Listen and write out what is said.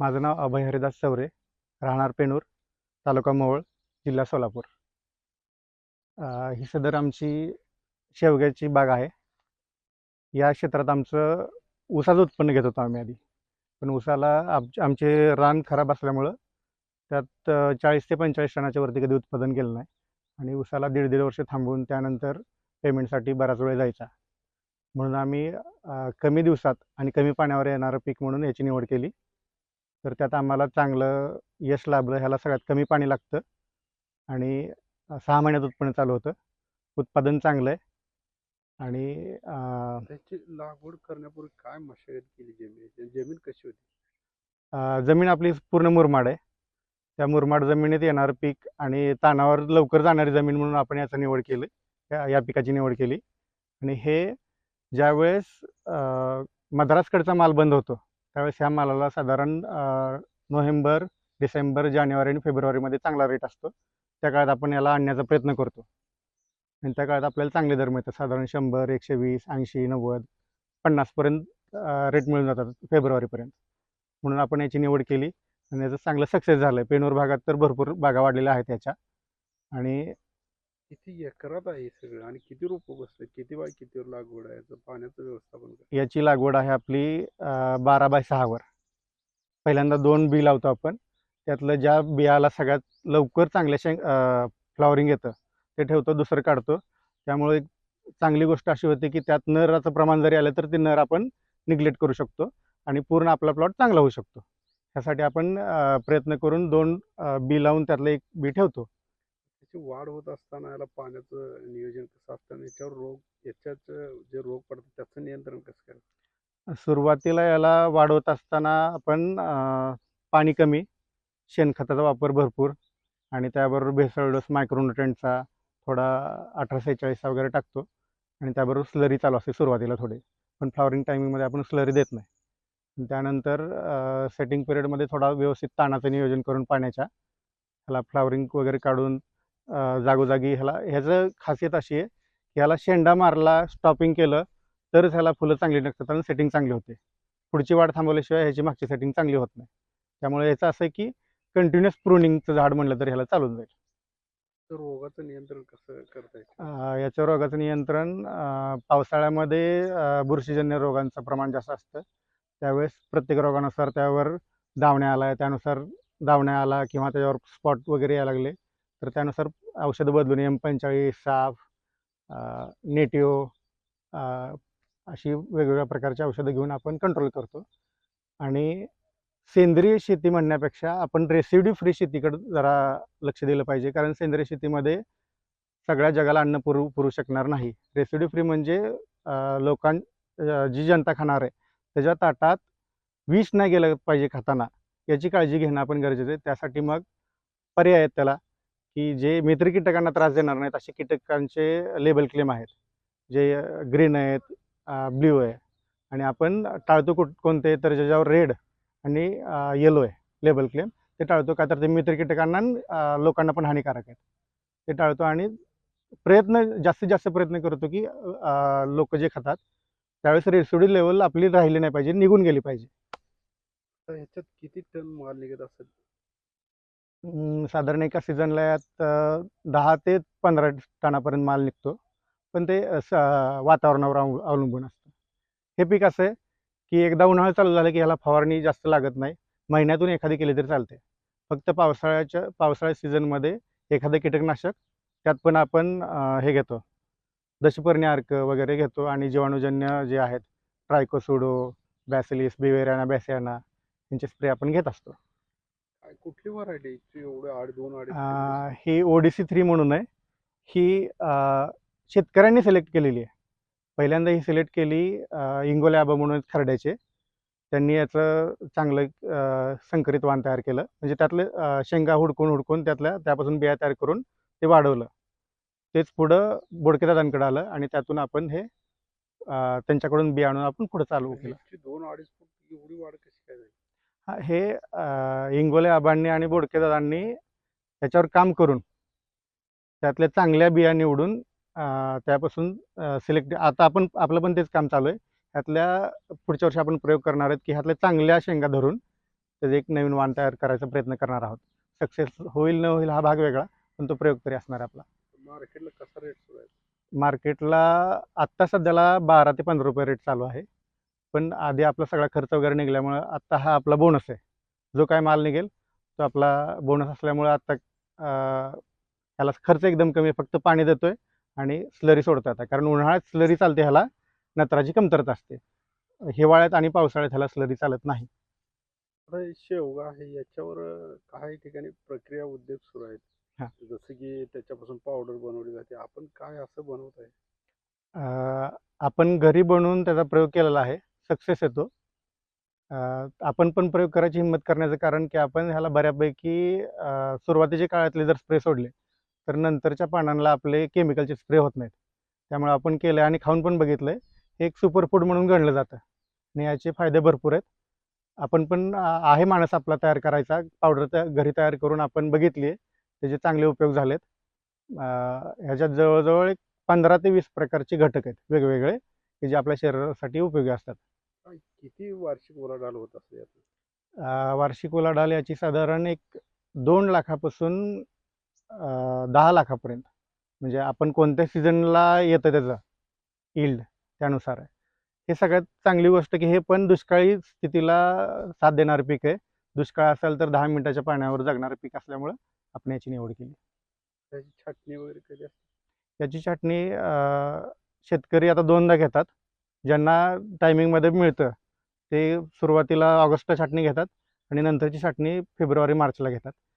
माझं नाव अभय हरिदास चौरे राहणार पेनूर तालुका मोहळ जिल्हा सोलापूर. ही सदर आमची शेवग्याची बाग आहे. या क्षेत्रात आमचं ऊसाचं उत्पन्न घेत होतो आम्ही आधी. पण ऊसाला आम आमचे रान खराब असल्यामुळं त्यात चाळीस ते पंचेचाळीस टनाच्या वरती कधी उत्पादन केलं नाही. आणि ऊसाला दीड दीड वर्ष थांबवून त्यानंतर पेमेंटसाठी बराच वेळ जायचा. म्हणून आम्ही कमी दिवसात आणि कमी पाण्यावर येणारं पीक म्हणून याची निवड केली. तर त्यात आम्हाला चांगलं यश लाभलं ह्याला सगळ्यात कमी पाणी लागतं. आणि सहा महिन्यात उत्पन्न चालू होतं. उत्पादन चांगलं आहे आणि त्याची लागवड करण्यापूर्वी काय मशागत केली जमीन त्या जमीन कशी होती? जमीन आपली पूर्ण मुरमाड आहे. त्या मुरमाड जमिनीत येणारं पीक आणि तानावर लवकर जाणारी जमीन म्हणून आपण याचं निवड केलं. या या पिकाची निवड केली. आणि हे ज्यावेळेस मद्रासकडचा माल बंद होतो त्यावेळेस ह्या मालाला साधारण नोव्हेंबर डिसेंबर जानेवारी आणि फेब्रुवारीमध्ये चांगला रेट असतो. त्या काळात आपण याला आणण्याचा प्रयत्न करतो. आणि त्या काळात आपल्याला चांगले दर मिळतात. साधारण शंभर एकशे वीस ऐंशी नव्वद पन्नासपर्यंत रेट मिळून जातात फेब्रुवारीपर्यंत. म्हणून आपण याची निवड केली आणि याचं चांगलं सक्सेस झालं आहे पेनूर भागात तर भरपूर बागा वाढलेल्या आहेत याच्या. आणि किती एकरात आहे सगळं? आणि किती रोपं बसले? किती बाय कितीवर लागवड आहे? याचं पाण्याचं व्यवस्थापन काय? याची लागवड आहे आपली अं, बारा बाय सहावर पहिल्यांदा दोन बी लावतो आपण. त्यातलं ज्या बियाला सगळ्यात लवकर चांगल्या शेंग फ्लॉवरिंग येतं ते ठेवतो दुसरं काढतो. त्यामुळे एक चांगली गोष्ट अशी होते की त्यात नराचं प्रमाण जरी आलं तर ते नर आपण निग्लेक्ट करू शकतो आणि पूर्ण आपला प्लॉट चांगला होऊ शकतो. त्यासाठी आपण अं, प्रयत्न करून दोन अं, बी लावून त्यातलं एक बी ठेवतो. त्याची वाढ होत असताना याला पाण्याचं नियोजन कसं असतं याच्यावर रोग याच्याच जे रोग पडतात त्याचं नियंत्रण कसं करायचं? सुरुवातीला याला वाढवत असताना आपण पाणी कमी शेणखताचा वापर भरपूर आणि त्याबरोबर भेसळ डोस मायक्रोन्युट्रेंटचा थोडा अठरा सेहेचाळीसचा वगैरे टाकतो आणि त्याबरोबर स्लरी चालू असते सुरुवातीला थोडे. पण फ्लॉवरिंग टायमिंगमध्ये आपण स्लरी देत नाही. त्यानंतर सेटिंग पिरियडमध्ये थोडा व्यवस्थित ताणाचं नियोजन करून पाण्याच्या त्याला फ्लॉवरिंग वगैरे काढून जागोजागी ह्याला ह्याचं खासियत अशी आहे की ह्याला शेंडा मारला स्टॉपिंग केलं तरच ह्याला फुलं चांगली निघतात आणि सेटिंग चांगली होते. पुढची वाढ थांबवल्याशिवाय ह्याची मागची सेटिंग चांगली होत नाही. त्यामुळे याचं असं आहे की कंटिन्युअस प्रुनिंगचं झाड म्हणलं तर ह्याला चालून जाईल. तर रोगाचं नियंत्रण कसं करता याच्या रोगाचं नियंत्रण पावसाळ्यामध्ये बुरशीजन्य रोगांचं प्रमाण जास्त असतं. त्यावेळेस प्रत्येक रोगानुसार त्यावर दावण्या आला त्यानुसार दावण्या आला किंवा त्याच्यावर स्पॉट वगैरे यायला लागले तर त्यानुसार औषधं बदलून एम पंचाळीस साफ नेटिओ अशी वेगवेगळ्या प्रकारची औषधं घेऊन आपण कंट्रोल करतो. आणि सेंद्रिय शेती म्हणण्यापेक्षा आपण रेसिड्यू फ्री शेतीकडे जरा लक्ष दिलं पाहिजे. कारण सेंद्रिय शेतीमध्ये सगळ्या जगाला अन्न पुरवू पुरू शकणार नाही. रेसिड्यू फ्री म्हणजे लोकां जी जनता खाणार आहे त्याच्या ताटात विष नाही गेलं पाहिजे खाताना. याची काळजी घेणं आपण गरजेचं आहे. त्यासाठी मग पर्याय आहेत त्याला. की जे मित्र कीटकांना त्रास देणार नाहीत असे कीटकांचे लेबल क्लेम आहेत. जे ग्रीन आहेत ब्ल्यू आहे. आणि आपण टाळतो कुठ कोणते तर ज्याच्यावर रेड आणि येलो आहे लेबल क्लेम ते टाळतो का तर ते मित्र कीटकांना लोकांना पण हानिकारक आहेत. ते टाळतो आणि प्रयत्न जास्तीत जास्त प्रयत्न करतो की लोक जे खातात त्यावेळेस रेसिडी लेवल आपली राहिली नाही पाहिजे निघून गेली पाहिजे. तर ह्याच्यात किती टन माल निघत असेल? साधारण एका सीझनला यात दहा ते पंधरा टनापर्यंत माल निघतो. पण ते स- वातावरणावर अवलंबून अवलंबून असतं. हे पीक असं आहे की एकदा उन्हाळा चालू झालं की ह्याला फवारणी जास्त लागत नाही. महिन्यातून एखादी केली तरी चालते. फक्त पावसाळ्याच्या पावसाळ्या सीझनमध्ये एखादं कीटकनाशक त्यात पण आपण हे घेतो. दशपर्णी अर्क वगैरे घेतो आणि जीवाणूजन्य जे आहेत ट्रायकोसुडो बॅसिलिस बिवेरियाना बॅसियाना यांचे स्प्रे आपण घेत असतो. काय? कुठली व्हरायटी एवढे आठ दोन अडीच अं, ही ओडीसी थ्री म्हणून आहे. ही अं, शेतकऱ्यांनी सिलेक्ट केलेली आहे. पहिल्यांदा ही सिलेक्ट केली अं, इंगोले आबा म्हणून आहेत खर्ड्याचे. त्यांनी याचं चांगलं अं, संकरित वाण तयार केलं. म्हणजे त्यातले अं, शेंगा हुडकून हुडकून त्यातल्या त्यापासून बिया तयार करून ते वाढवलं. तेच पुढं बोडकेदादांकडे आलं आणि त्यातून आपण हे अं, त्यांच्याकडून बिया आणून आपण पुढं चालू केलं. ह्याची दोन अडीच फूट एवढी वाढ कशी काय झाली? हा, इंगोले आबांनी आणि बोडकेदादांनी त्याच्यावर काम करून त्यातल्या चांगल्या बिया निवडून त्यापासून सिलेक्ट आता आपण आपलं पण तेच काम चालू आहे. ह्यातल्या पुढच्या वर्षी आपण प्रयोग करणार आहेत की ह्यातल्या चांगल्या शेंगा धरून त्याचं एक नवीन वाण तयार करायचा प्रयत्न करणार आहोत. सक्सेस होईल न होईल हा भाग वेगळा पण तो प्रयोग तरी असणार आपला. मार्केटला कसा रेट मार्केटला आत्ता सध्याला बारा ते पंधरा रुपये रेट चालू आहे. पण आधी आपला सगळा खर्च वगैरे निघाल्यामुळं आत्ता हा आपला बोनस आहे. जो काय माल निघेल तो आपला बोनस असल्यामुळं आत्ता ह्याला खर्च एकदम कमी आहे. फक्त पाणी देतोय आणि स्लरी सोडतो आता. कारण उन्हाळ्यात स्लरी चालते ह्याला नत्राची कमतरता असते. हिवाळ्यात आणि पावसाळ्यात ह्याला स्लरी चालत नाही. शेवगा आहे याच्यावर काही ठिकाणी प्रक्रिया उद्योग सुरू आहेत. जसं की त्याच्यापासून पावडर बनवली जाते. आपण काय असं बनवत आहे? आपण घरी बनवून त्याचा प्रयोग केलेला आहे. सक्सेस येतो. आपण पण प्रयोग करायची हिंमत करण्याचं कारण की आपण ह्याला बऱ्यापैकी सुरुवातीच्या काळातले जर स्प्रे सोडले तर नंतरच्या पानांना आपले केमिकलचे स्प्रे होत नाहीत. त्यामुळे आपण केलं आणि खाऊन पण बघितलं हे एक सुपरफूड म्हणून गणलं जातं आणि याचे फायदे भरपूर आहेत. आपण पण आहे माणूस आपला तयार करायचा पावडर त्या घरी तयार करून आपण बघितली आहे त्याचे चांगले उपयोग झालेत. ह्याच्यात जवळजवळ एक पंधरा ते वीस प्रकारचे घटक आहेत वेगवेगळे की जे आपल्या शरीरासाठी उपयोगी असतात. किती वार्षिक उलाढाल होत असते अं, वार्षिक उलाढाल याची साधारण एक दोन लाखापासून अं, दहा लाखापर्यंत. म्हणजे आपण कोणत्या सीझनला येतं त्याचं? इल्ड त्यानुसार आहे. हे सगळ्यात चांगली गोष्ट की हे पण दुष्काळी स्थितीला साथ देणारं पीक आहे. दुष्काळ असेल तर दहा मिनिटाच्या पाण्यावर जगणारं पीक असल्यामुळं आपण याची निवड केली. त्याची छाटणी वगैरे कधी असते? याची छाटणी अं, शेतकरी आता दोनदा घेतात. ज्यांना टायमिंगमध्ये मिळतं ते सुरुवातीला ऑगस्टला छाटणी घेतात आणि नंतरची छाटणी फेब्रुवारी मार्चला घेतात.